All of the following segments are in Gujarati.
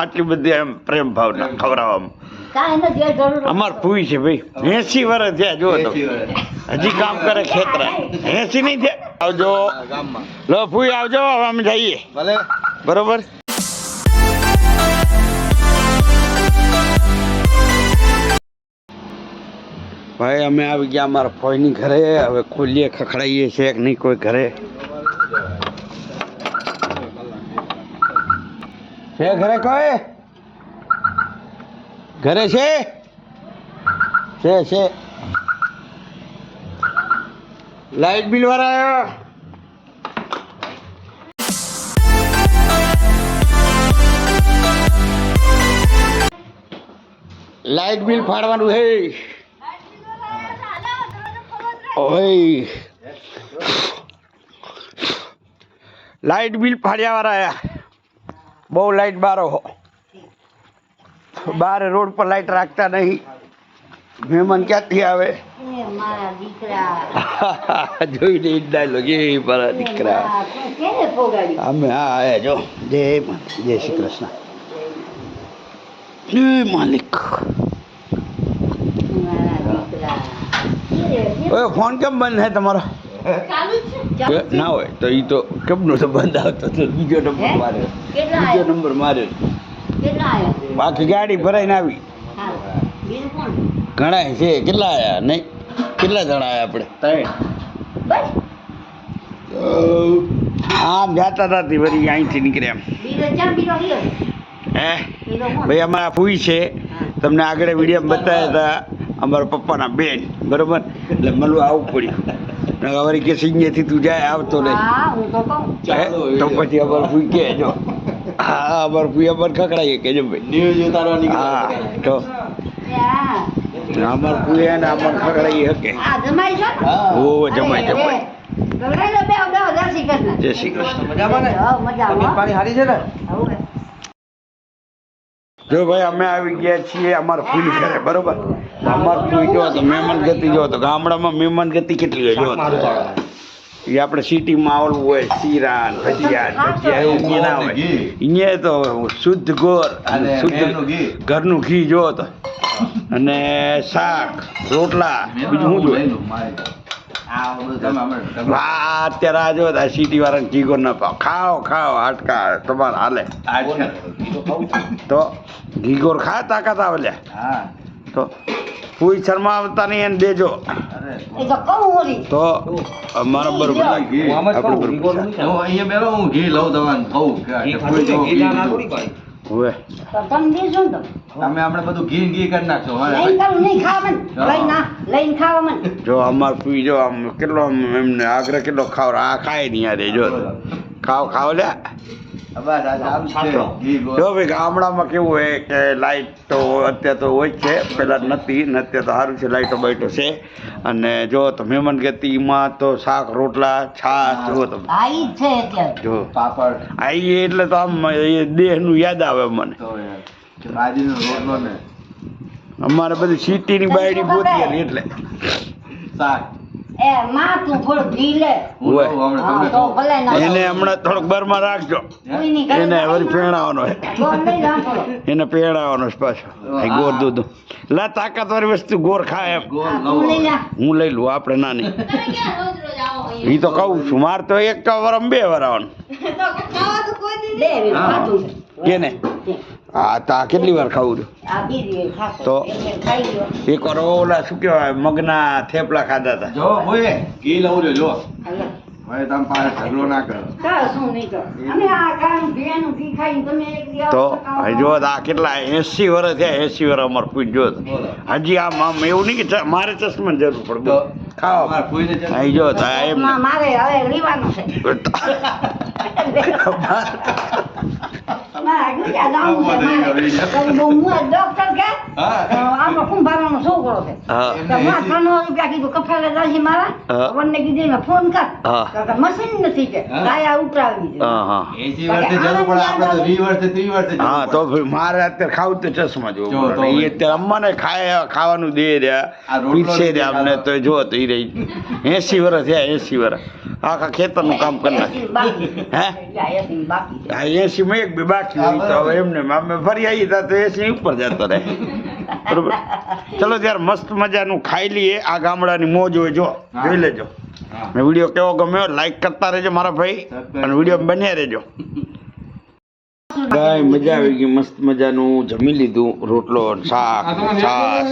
આટલી બધી એમ પ્રેમ ભાવના ખવડાવવામાં. અમાર પૂરી છે ભાઈ. એસી વર્ષ થયા જો તો. હજી કામ કરે ખેતરા. એસી નહીં થયા? આવજો. લો ફૂઈ આવજો. અમે જઈએ. બરોબર? ભાઈ અમે આવી ગયા અમારા ફોઈની ઘરે. હવે ખોલીએ ખખડાઈએ છે કે નહીં કોઈ ઘરે? છે ઘરે કોઈ? ઘરે છે? છે છે. લાઈટ બિલ વાળા લાઈટ બિલ ફાડવાનું હે. ઓય. લાઈટ બિલ ફાડ્યા વાળા બહુ લાઈટ બારો હો. બાર રોડ પર લાઈટ રાખતા નહીં. મહેમાન ક્યાંથી આવે? એ મારા જોઈ ને ડાયલોગ એ મારા દીકરા. અમે હા આયા જો જય જય શ્રી કૃષ્ણ. જય માલિક. મારા ઓય ફોન કેમ બંધ હે તમારો? ના હોય તો એ તો કેમનો સંબંધ બંધ આવતો બીજો નંબર હે? બીજો નંબર માર્યો બાકી ગાડી ભરાઈને આવી. હા. ઘણા છે. કેટલા આયા નહીં. કેટલા જણા આયા આપણે? બસ. આમ જાતા હતા વળી અહીંથી નીકળ્યા હે? ભાઈ અમારા ફૂઈ છે. તમને આગળ વીડિયો બતાવ્યા હતા. અમારા પપ્પાના બેન. બરોબર? એટલે મળવા આવવું પડ્યું. વળી કે સિંગેથી તું જાય આવતો નહીં? તો પછી અમારે ફૂઈ કે જો. હા અમાર ફૂઈ અમાર ખકડાઈએ કે જો ભાઈ ન્યૂઝ ઉતારવા હા તો. અમાર ફૂઈ ને અમાર ખકડાઈ હકે જમાઈ ઓ બે બે જય શ્રી કૃષ્ણ. જય શ્રી કૃષ્ણ. મજામાં ને? મજામાં. પાણી સારી છે ને? જો ભાઈ અમે આવી ગયા છીએ અમાર ફૂલ ઘરે બરોબર? અમાર ફૂલ જો તો મહેમાન ગતિ જો તો ગામડામાં મહેમાન ગતિ કેટલી હોય જો. એ આપણે સિટીમાં ઓલું હોય શીરા ભજીયા ભજીયા એવું ના હોય. અહીંયા તો શુદ્ધ ગોળ અને શુદ્ધ ઘરનું ઘી જો તો. અને શાક રોટલા બીજું શું જોઈએ? અત્યારે આ જો આ સિટી વાળાને ઘી ન ના પાવ. ખાઓ ખાઓ હાટકા તમારે હાલે. તો ઘીગોર ખા તાકાત આવે લે. હા. તો ફૂઈ શર્માવતા નહીં એને દેજો. તો અમારા બરોબર આપણે બરોબર હું અહીંયા બેઠો હું ઘી લઉં તમારે કહું કોઈ હવે. તમે દેજો ને તો તમે આપણે બધું ઘી ઘી કરી નાખશો મારે લઈને કરું નહીં ખાવા મન. લઈને ના લઈને ખાવા મન. જો અમાર ફૂઈ જો આમ કેટલો આમ એમને આગ્રહ કેટલો ખાવ આ ખાય નહીં યાર જો. ખાવ ખાવ લે બસ આ ચાલુ જ ભાઈ ગામડામાં કેવું હોય કે લાઈટ તો અત્યારે તો હોય છે પહેલાં નથી ને અત્યારે તો સારું છે લાઇટો બાઇટો છે. અને જો તો મહેમાન ગતિમાં તો શાક રોટલા છાશ જો તમે જ છે અત્યારે. જો. પાપડ. આઈ એટલે તો આમ એ દેહનું યાદ આવે મને. અમારે બધી સિટીની બાયડી ગોતી એટલે. શાક. એને હમણાં થોડોક બરમાં રાખજો. એને વળી પેણાવાનો એને પેણાવાનો છે પાછો. ગોર દૂધ. લા તાકાતવાળી વસ્તુ ગોર ખાય હું લઈ લઉં આપણે નાની. એ તો કહું છું મારે તો એક વરમ બે વરાવાનું. હા. કેને હા તો કેટલી વાર ખાવું તો? એક વાર ઓલા શું કહેવાય મગના થેપલા ખાધા હતા જો ભોય ઘી લઉં જો ના કાં તો આ કેટલા એસી વર્ષ થયા એસી વર્ષ અમારે તો. હજી આમ આમ એવું નહીં કે મારે ચશ્મા જરૂર પડે. ખાવા ને? અહીં જો તો એમ મારે હવે લેવાનું છે મારે ગયા જાવું છે મારે. તો હું ડોક્ટર કે હા. અ, આપણો કુંભારનો છોકરો છે હા તો માં ત્રણ રૂપિયા કીધું કફાલે જાજી મારા હા. વનને કીધું એને ફોન કર હા. તો કે મશીન નથી કે હા. કાયા ઉતરાવી દીધી હા હા એસી વર્ષે જરૂર પડે આપણે તો વીસ વર્ષે ત્રીસ વર્ષે જરૂર હા તો પડે. ભાઈ મારે અત્યારે ખાવું તો ચશ્મા જો, જોવું અત્યારે અમ્માને ખાય ખાવાનું દે રહ્યા આ રોટલો પીરસે નથી રહ્યા અમને તો જો તો ઈ રહી એસી વર્ષ થયા એસી વર્ષ આખા ખેતરનું કામ કરી નાખે. એસી હે માં એક બે બાકી હોય તો હવે એમને અમે ફરી આવી તા તો એસી ઉપર જતો રહે. બરોબર? ચલો ત્યારે મસ્ત મજાનું ખાઈ લઈએ. આ ગામડાની મોજ હોય જો જોઈ લેજો. વીડિયો કેવો ગમ્યો લાઈક કરતા રહેજો મારા ભાઈ. અને વીડિયો બન્યા રહેજો. ગાય મજા આવી ગઈ મસ્ત મજાનું જમી લીધું રોટલો શાક છાસ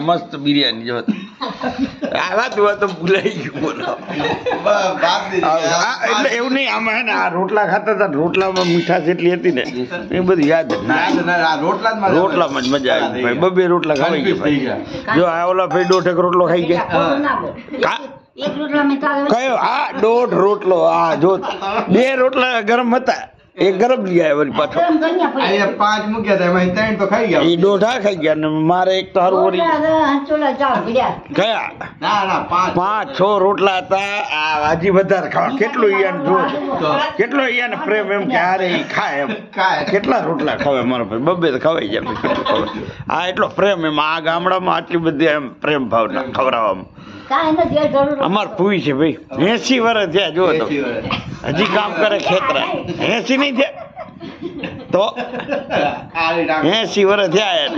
મસ્ત બિરયાની જો આ વાત વાત ભૂલાઈ ગયું બોલો એટલે એવું નહીં આમાં હે ને આ રોટલા ખાતા હતા રોટલામાં મીઠાશ એટલી હતી ને એ બધું યાદ ના રોટલામાં જ મજા આવી બબે રોટલા ખાવાઈ ગયા ભાઈ. જો આ ઓલા ભાઈ દોઢેક રોટલો ખાઈ ગયા. ખોટું ના બોલ. કા? એક રોટલા મેં તારે કયો આ દોઢ રોટલો આ જો બે રોટલા ગરમ હતા. એક ગરમ લઈ આવ્યો વળી પાછો. અહીંયા પાંચ મૂક્યા હતા એમાં ત્રણ તો ખાઈ એ દોઢા ખાઈ ગયા ને મારે એક તો હરવો. કયા ના ના પાંચ. પાંચ છ રોટલા હતા. આ હજી વધારે ખાવા. કેટલું ઈયાને જો કેટલો ઈયાને પ્રેમ એમ કે હારે ઈ ખાય એમ. કેટલા રોટલા ખાવે મારો ભાઈ? બબે તો ખવાઈ જાય આ એટલો પ્રેમ એમ આ ગામડામાં આટલી બધી એમ પ્રેમ ભાવના ખવડાવવામાં. અમાર પૂઈ છે ભાઈ. એસી વર્ષ થયા જો તો. હજી કામ કરે ખેતરા. એસી નહીં થયા? તો? એસી વર્ષ થયા.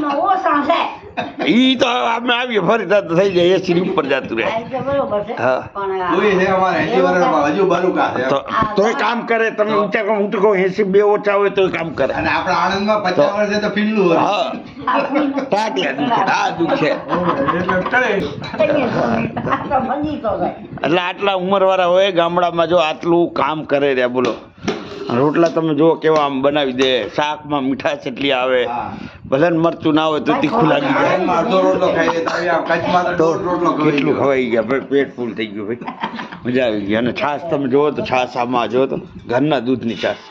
ઈ તો અમે આવીએ ફરી તો થઈ જાય એસી ઉપર જતું રહે આ રીતે બરોબર છે. હા. પણ આ- કોઈ છે અમારે એસી વર્ષમાં હજુ બલુકા છે તો તોય કામ કરે તમે ઊંચા કામ તો એસી બે ઓછા હોય તો કામ કરે અને આપણા આણંદમાં પચાસ વર્ષે તો હતું. હા દુખે આ દુખે. એટલે આટલા ઉંમરવાળા હોય ગામડામાં જો આટલું કામ કરે રહ્યા બોલો રોટલા તમે જો કેવા આમ બનાવી દે શાકમાં મીઠાશ એટલી આવે હા. ભલે ને મરચું ના હોય તો તીખું લાગી જાય. તો કેટલું ખવાઈ ગયા? ભાઈ પેટ ફૂલ થઈ ગયું ભાઈ. મજા આવી ગઈ. અને છાશ તમે જોવો તો છાશ આમાં જો તો ઘરના દૂધની છાશ.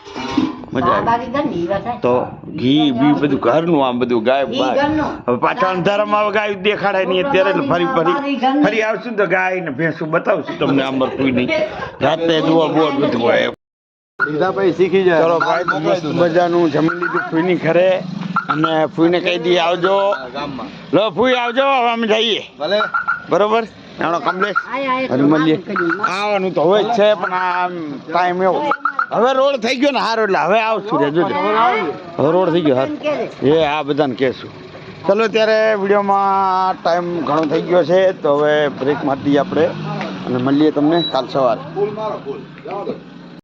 મજા આવી. તો ઘી બી બધું ઘરનું આમ બધું ગાય હવે પાછા અંધારામાં ગાય દેખાડાય નહીં અત્યારે એટલે ફરી ફરી ફરી આવશું તો ગાય ને ભેંસું બતાવશું તમને આંબર કોઈ નહીં. રાતે દુઆ બહુ બધું હોય. દીધા ભાઈ શીખી જાય. ચલો ભાઈ મસ્ત મજાનું જમી લીધું. ફૂઈની ઘરે અને ફૂઈને કહી દઈએ આવજો. લો ફૂઈ આવજો હવે અમે જઈએ. ભલે. બરોબર? એનો કમલેશ. હજી મળીએ. આવવાનું તો હોય જ છે પણ આમ ટાઈમ એવો. હવે રોડ થઈ ગયો ને હારો એટલે હવે આવશું રે જોજો. હવે રોડ થઈ ગયો હાર. એ આ બધાને કહેશું. ચલો ત્યારે વિડીયોમાં ટાઈમ ઘણો થઈ ગયો છે તો હવે બ્રેક મારી દઈએ આપણે. અને મળીએ તમને કાલ સવારે.